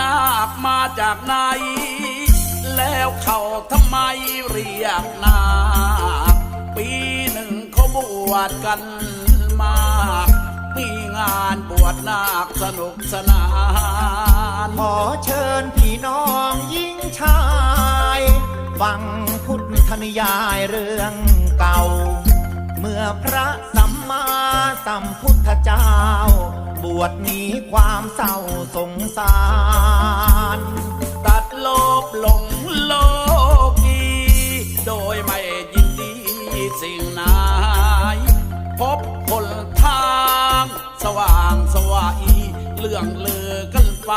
นาคมาจากไหน แล้วเขาทำไมเรียกนาคปีหนึ่งเขาบวชกันมากมีงานบวชนาคสนุกสนาน ขอเชิญพี่น้องยิ่งชาย ฟังพุทธนิยายเรื่องเก่า พระสัมมาสัมพุทธเจ้า บวชหนีความเศร้าสงสาร ตัดโลภหลงโลกีโดยไม่ยินดีสิ่งไหนพบคนทางสว่างสวัยเรื่องลือกันไป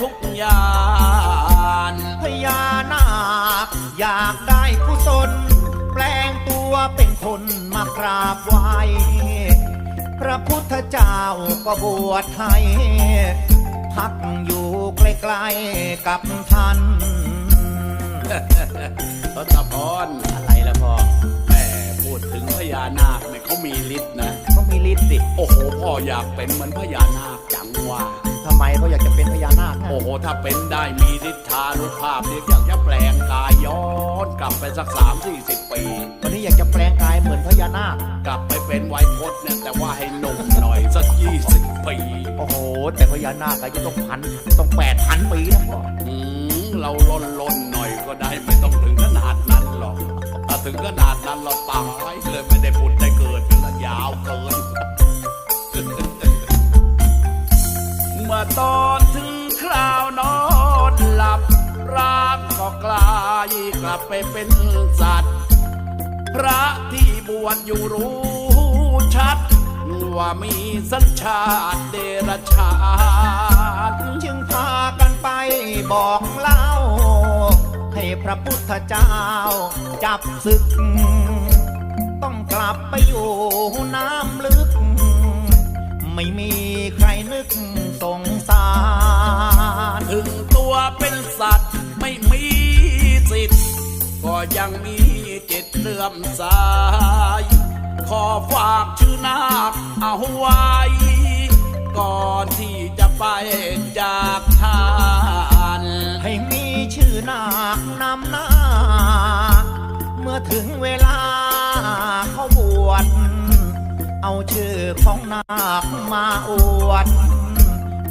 ทุกอย่างพญานาคอยากได้กุศลแปล งตัวเป็นคนมากราบไหว้พระพุทธเจ้าก็บวชให้ พักอยู่ใกล้ๆกับท่านทศพรอะไรล่ะพ่อแม่พูดถึงพญานาคเนี่ยเขามีฤทธิ์นะเขามีฤทธิ์สิ โอ้โห พ่ออยากเป็นเหมือนพญานาคจังว่า ทำไมเขาอยากจะเป็นพญานาคนะโอ้โห ถ้าเป็นได้มีฤทธานุภาพเนี่ยอยากจะแปลงกายย้อนกลับไปสักสามสี่สิบปี วันนี้อยากจะแปลงกายเหมือนพญานาค กลับไปเป็นไวยพจน์เนี่ยแต่ว่าให้หนุ่มหน่อยสักยี่สิบปี โอ้โห แต่พญานาคอายุต้องพันต้องแปดพันปีนะพ่ออืมเราล่นล่นๆหน่อยก็ได้ไม่ต้องถึงขนาดนั้นหรอกถ้าถึงขนาดนั้นเราตายเลยไม่ได้ผุด กลับไปเป็นสัตว์ พระที่บวชอยู่รู้ชัด ว่ามีสัญชาติเดรัจฉานจึงพากันไปบอกเล่า ให้พระพุทธเจ้าจับศึก ต้องกลับไปอยู่น้ำลึก ไม่มีใครนึก ยังมีจิตเลื่อมใสขอฝากชื่อนาคเอาไว้ ก่อนที่จะไปจากทานให้มีชื่อนาคนำหน้า เมื่อถึงเวลาเขาบวชเอาชื่อของนาคมาอวด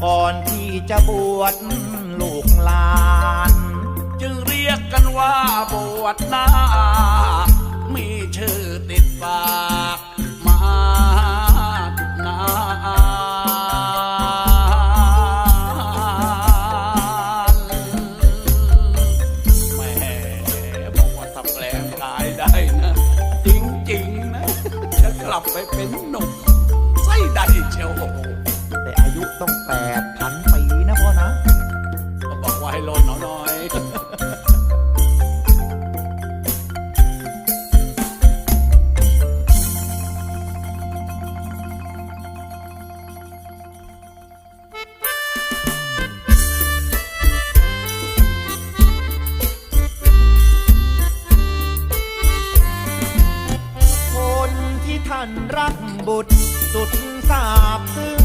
ก่อนที่จะบวชลูกหลานจึงเรียกกัน ว่าบวชนามีชื่อติดปากมานาแม่บอกว่าถ้าแปลงกายได้นะ จริงๆนะ จะกลับไปเป็นหนุ่มไส้ได้เชียวโอ้โหแต่อายุต้องแปดพันปีนะพ่อนะ ก็บอกว่าให้ลดหน่อยหน่อย คนที่ท่านรักบุตรสุดสาบซึ้ง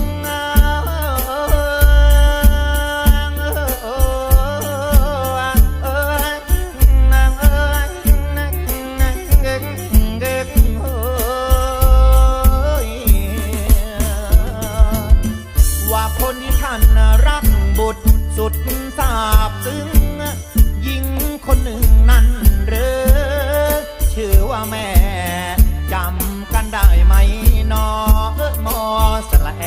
สุดสาบซึ้งหญิงคนหนึ่งนั้นหรือชื่อว่าแม่จำกันได้ไหมนอเออมอสละแอ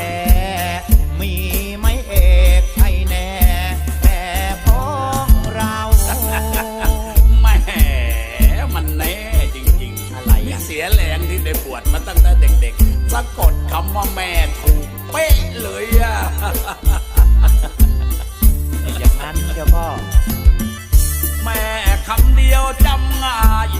มีไหมเอกไทยแน่แม่ของเราแหม่มันแน่จริงๆ อะไรนี่เสียแรงที่ได้บวชมาตั้งแต่เด็กๆสะกดคำว่าแม่ถูกเป๊ะเลยอะอย่าง นั้นเจ้าพ่อแม่คำเดียวจำง่าย